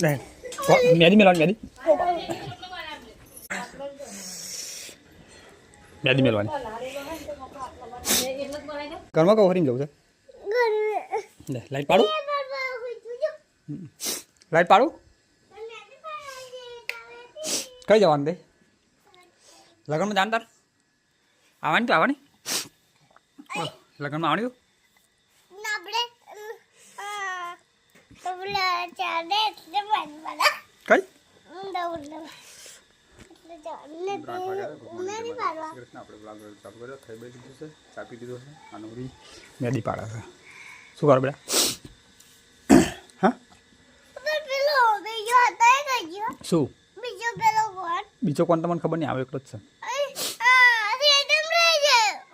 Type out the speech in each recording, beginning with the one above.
લે મેદી મેલવાની મેદી મેદી મેલવાની ઘરમાં કહું હરીને જવું છે લે લાઈટ પાડું લાઈટ પાડું કઈ જવાનું દે લગ્નમાં જાણ તાર આવવાની તો આવવાની લગ્નમાં આવવાની તું કઈ? મેદી પાડે છે શું કરો બેટા? હા? શું? બીજો કોણ તમને ખબર નહીં? આવે એટલો જ છે.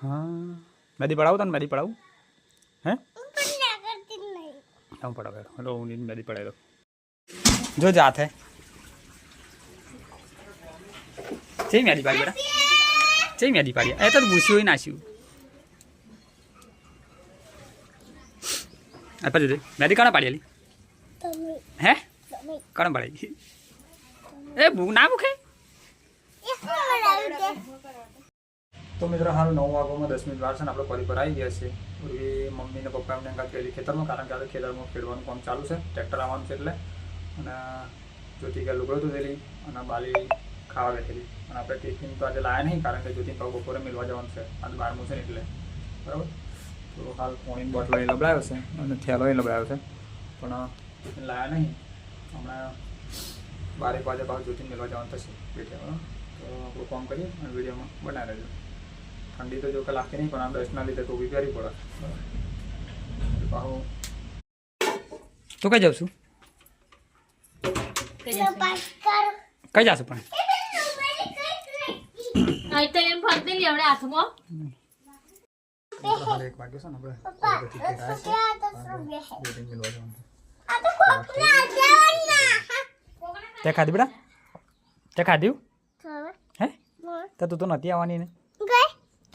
હા. મેદી પડાવું તને, મેદી પડાવું? હે? નહીં હું પડાવે હલો હું નીંદ મેદી પડાવી દઉં જો જાત હે ચઈ મેદી પાડી બેટા ચઈ મેદી પાડી એ તો ભૂસ્યું હોય નાસ્યું આ પછી દે મેદી કાણા પાડી આલી તમે હે તમે કાણા પાડી એ ભૂખ ના ભૂખે એ શું બનાવ્યું તે મિત્રો હાલ નવ વાગવામાં દસ મિનિટ વાર છે ને આપણે ફરી પર આવી ગયા છે પૂર્વી મમ્મી ને પપ્પા એમને ગયેલી ખેતરમાં, કારણ કે આજે ખેતરમાં ખેડવાનું કામ ચાલુ છે, ટ્રેક્ટર આવવાનું છે એટલે. અને જ્યોતિ કે લુગડો ધોધેલી અને બાલી ખાવા બેઠેલી. અને આપણે ટિફિન તો આજે લાયા નહીં, કારણ કે જ્યોતિ પાવ બપોરે મિલવા જવાનું છે. આજે બારમું છે ને એટલે. બરાબર? તો હાલ પોણીની બોટલો એ લબડાયો છે અને થેલો એ લબડાયો છે. પણ ટિફિન લાયા નહીં. હમણાં બારેક વાગે પાછું જ્યોતિ મિલવા જવાનું થશે. બેઠે તો આપણું કામ કરીએ અને વિડીયોમાં બનાવી રહેજો. ઠંડી તો જો કે લાગતી નહીં પણ આ દર્શના લીધે ટોપી પહેરી પડે. પાહો. તું કઈ જાઉં છું? કઈ જાશું પણ? આ તો એમ ફરતી લી હાથમાં. એક વાગ્યો છે ને આપણે તો તે ખાધી બેટા? તે ખાધ્યું હે? તો તું તો નથી આવવાની ને.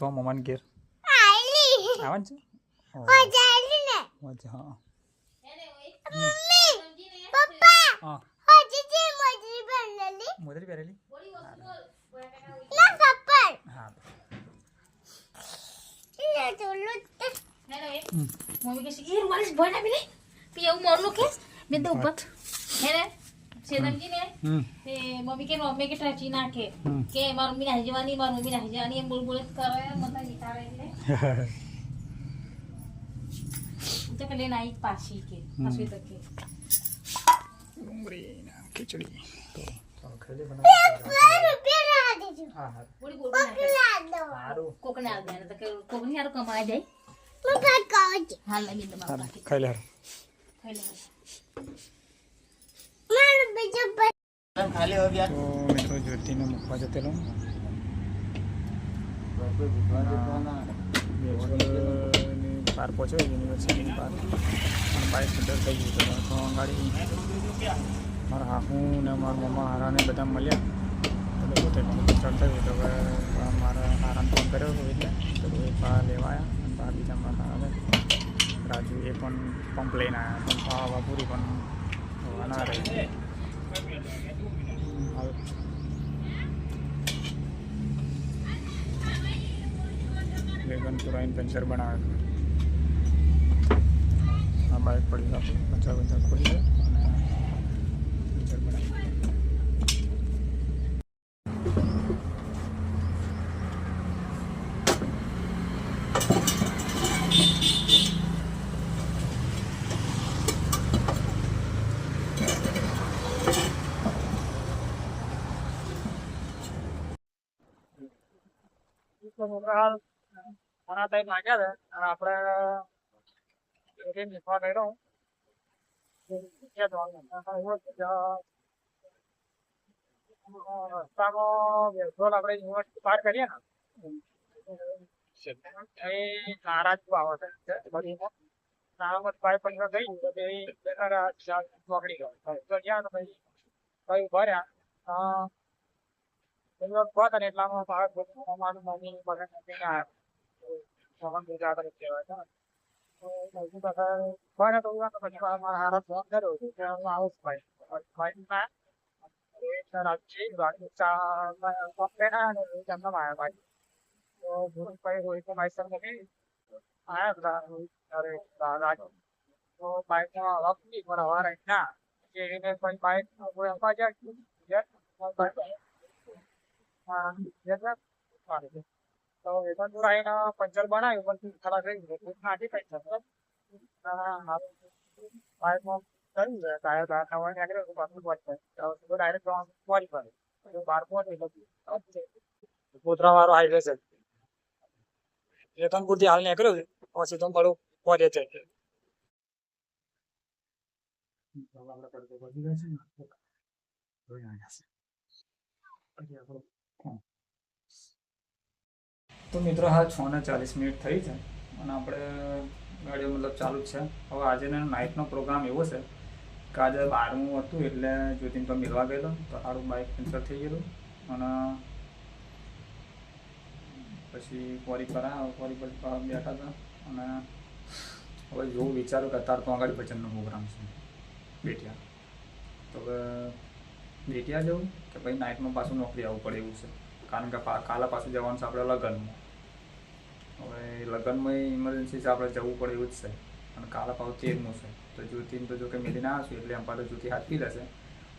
તો મમ્માને ઘેર. આવવાનું છે? ઓહ, હો. હા. મોદરી પહેરેલી. હા. ને ચોલું તે મમ્મી કે એ રૂમાલીસ ભય ના મિલે પી એવું મોરલું કે મેં તો ઉપર હે ને? સેદમજી ને? તે મમ્મી કે મમ્મી કે ટચી નાખે. કે મારી મમ્મી નાહી જવાની મારી મમ્મી નાહી જવાની. એમ બોલ બોલ કરે મને નિકાળે એટલે તો પેલે નાઈ પાછી કે તો ને ખીચડી. તો હા હા. બોલી બોલ કોકને આલ તો કે કોકની હારું કમાઈ જાય. હાલ લાગી દે ખાઈ લે ખાઈ લે. જ્યોતિને મૂકવા જતેલો પાર પહોંચ્યો યુનિવર્સિટીની પાર બાઇક થઈ ગયું તો ગાડી મારા હાહુ ને મારા મમ્મા હારાને બધા મળ્યા પોતે તો હવે મારા હારાને ફોન કર્યો એટલે તો એ પા લેવા આવ્યા અને પા બીજા રાજુ એ પણ પંપ લઈને આવ્યા પણ પા હવા પૂરી પણ વેગન પુરાઈને પંચર બનાવે આ બાઇક પડી આપણે પંચર પંચર ખોલી દે અને પંચર બનાવી. પાર કરીએ ને એ નારાજ આવે છે નારામત પાઇપ ગઈ તો તે પકડી ગયો તો ગયા તો પછી કઈ ભર્યા પેલો કોત અને એટલામાં મારા મારું મમ્મી તો રહી એ પણ પંચર બનાવ્યું પણ ખરાબ થઈ ગયું બાઈકમાં કર્યું છે ટાયર ટાયર નીકળ્યો તો બાર પહોંચે એટલે ગોધરા વાળો હાઈવે છે રતનપુરથી હાલ પછી તો તો મિત્રો હાલ છ ને ચાલીસ મિનિટ થઈ છે અને આપણે ગાડીઓ મતલબ ચાલુ જ છે. હવે આજે નાઇટનો પ્રોગ્રામ એવો છે કે આજે બારમું હતું એટલે જ્યોતિન તો મિલવા ગયેલો, તો સારું બાઇક પંચર થઈ ગયેલું અને પછી કોરી કરા કોરી પર બેઠા હતા અને હવે જોવું વિચારું કે અત્યારે તો આગળ ભજનનો પ્રોગ્રામ છે. બેઠ્યા. તો હવે બેટિયા જવું? કે પછી નાઇટમાં પાછું નોકરી આવવું પડે એવું છે. કારણ કે કાલે પાછું જવાનું છે આપણે લગ્નમાં. હવે લગ્નમાં ઇમરજન્સી છે, આપણે જવું પડે એવું જ છે. અને કાલે પાછું તેરમું છે. તો જ્યોતિને તો જો કે મેળીને આવશું એટલે એમ પાછું જ્યોતિ હાથ પી લેશે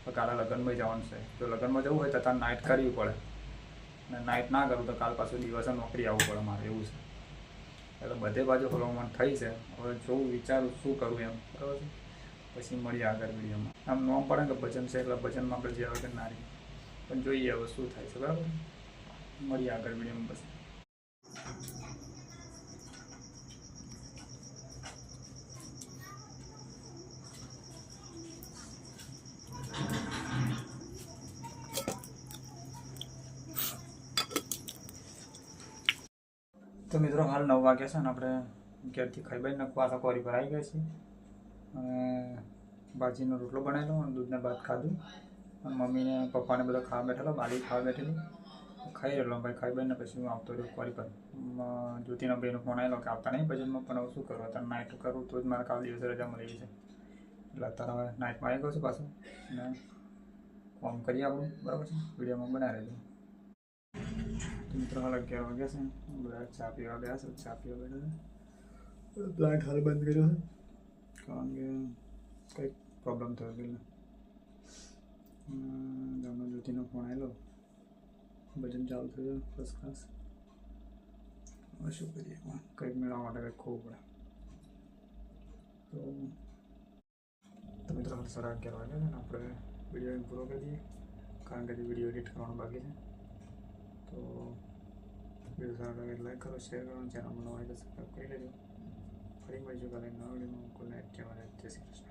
તો કાલે લગ્નમાં જવાનું છે. જો લગ્નમાં જવું હોય તો તારે નાઇટ કરવી પડે. અને નાઇટ ના કરું તો કાલ પાછું દિવસે નોકરી આવવું પડે મારે, એવું છે. એટલે બધે બાજુ હલવામાં થઈ છે. હવે જોવું વિચારું શું કરું એમ. બરાબર છે? પછી મળીએ આગળ વિડીયોમાં. આમ નોમ પડે કે ભજન છે એટલે ભજનમાં આપણે જે વગર નારી પણ જોઈએ હવે શું થાય છે, બરાબર? મળીએ આગળ વિડીયોમાં પછી. તો મિત્રો, હાલ નવ વાગ્યા છે ને આપણે ઘેરથી ખાઈ બાઈને પાછા કોરી પર આવી ગયા છીએ. ભાજીનો રોટલો બનાવેલો અને દૂધને ભાત ખાધું. મમ્મીને પપ્પાને બધા ખાવા બેઠેલો બાલી ખાવા બેઠેલી. ખાઈ રહેલો ભાઈ ખાઈ બાઈને પછી હું આવતો રહ્યો કોરી પર. જ્યોતિના ભાઈનો ફોન આવેલો કે આવતા નહીં બજેટમાં પણ હવે શું કરું? અત્યારે નાઇટ કરું તો જ મારે કાલ દિવસે રજા મળી છે. એટલે અત્યારે હવે નાઇટમાં આવી ગયો છું પાછું. અને ફોન કરીએ આપણું બરાબર છે? વિડીયોમાં બનાવી રહેજો. તો મિત્રો હાલ અગિયાર વાગ્યા છે. બધા ચા પીવા ગયા છે ચા પીવા બેઠા છે. પ્લાન્ટ હાલ બંધ કર્યો છે. કારણ કે કંઈક પ્રોબ્લેમ થયો એટલે ગામમાં જ્યોતિનો ફોન આવેલો ભજન ચાલુ થયું ફર્સ્ટ ક્લાસ હવે શું કરીએ? એમાં કંઈક મેળવવા માટે કંઈક ખોવું પડે. તો તમે હાલ સાડા અગિયાર વાગે છે ને, આપણે વીડિયો પૂરો કરી દઈએ. કારણ કે વીડિયો એડિટ કરવાનો બાકી છે. તો વીડિયો સારા લાગે લાઈક કરો શેર કરો ચેનલમાં નવા સબસ્ક્રાઈબ કરી લેજો. ફરી મળીશું કાલે નવા વિડીયોમાં ગુડ નાઇટ જય શ્રી કૃષ્ણ.